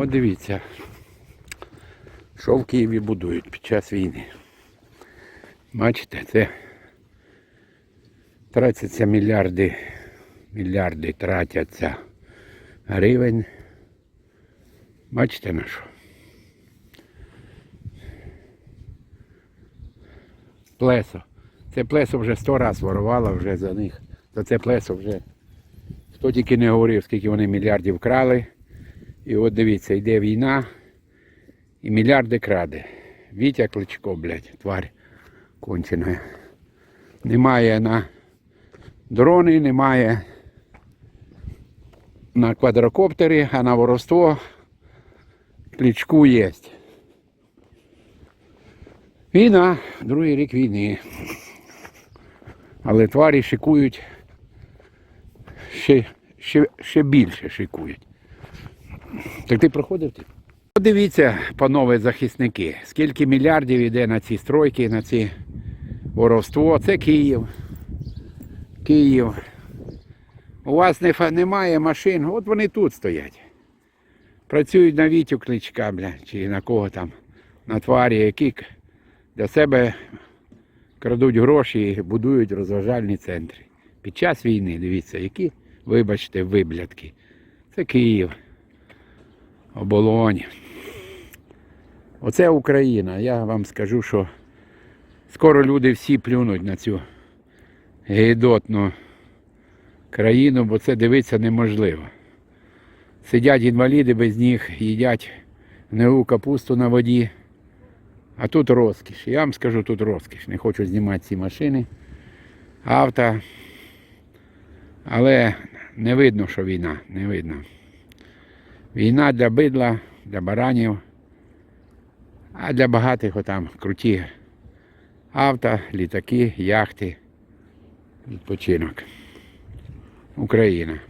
От дивіться, що в Києві будують під час війни. Бачите, це тратяться мільярди, мільярди тратяться гривень. Бачите на що? Плесо. Це плесо вже сто раз ворувало вже за них. За це плесо вже хто тільки не говорив, скільки вони мільярдів крали. І от дивіться, йде війна і мільярди краде. Вітя Кличко, блядь, тварь кончена. Немає на дрони, немає на квадрокоптері, а на воровство кличку є. Війна, другий рік війни. Але тварі шикують ще, ще, ще більше шикують. Так ти проходив ти? Подивіться, панове захисники, скільки мільярдів йде на ці стройки, на ці воровство. Це Київ. Київ. У вас не, немає машин, от вони тут стоять. Працюють на Вітю кличка, бля, чи на кого там, на тварі, які для себе крадуть гроші і будують розважальні центри. Під час війни, дивіться, які, вибачте, виблядки. Це Київ. Оболонь. Оце Україна. Я вам скажу, що скоро люди всі плюнуть на цю гидотну країну, бо це дивитися неможливо. Сидять інваліди без ніг, їдять гнилу капусту на воді. А тут розкіш. Я вам скажу, тут розкіш. Не хочу знімати ці машини, авто. Але не видно, що війна, не видно. Війна для бидла, для баранів, а для багатих отам круті авто, літаки, яхти, відпочинок. Україна.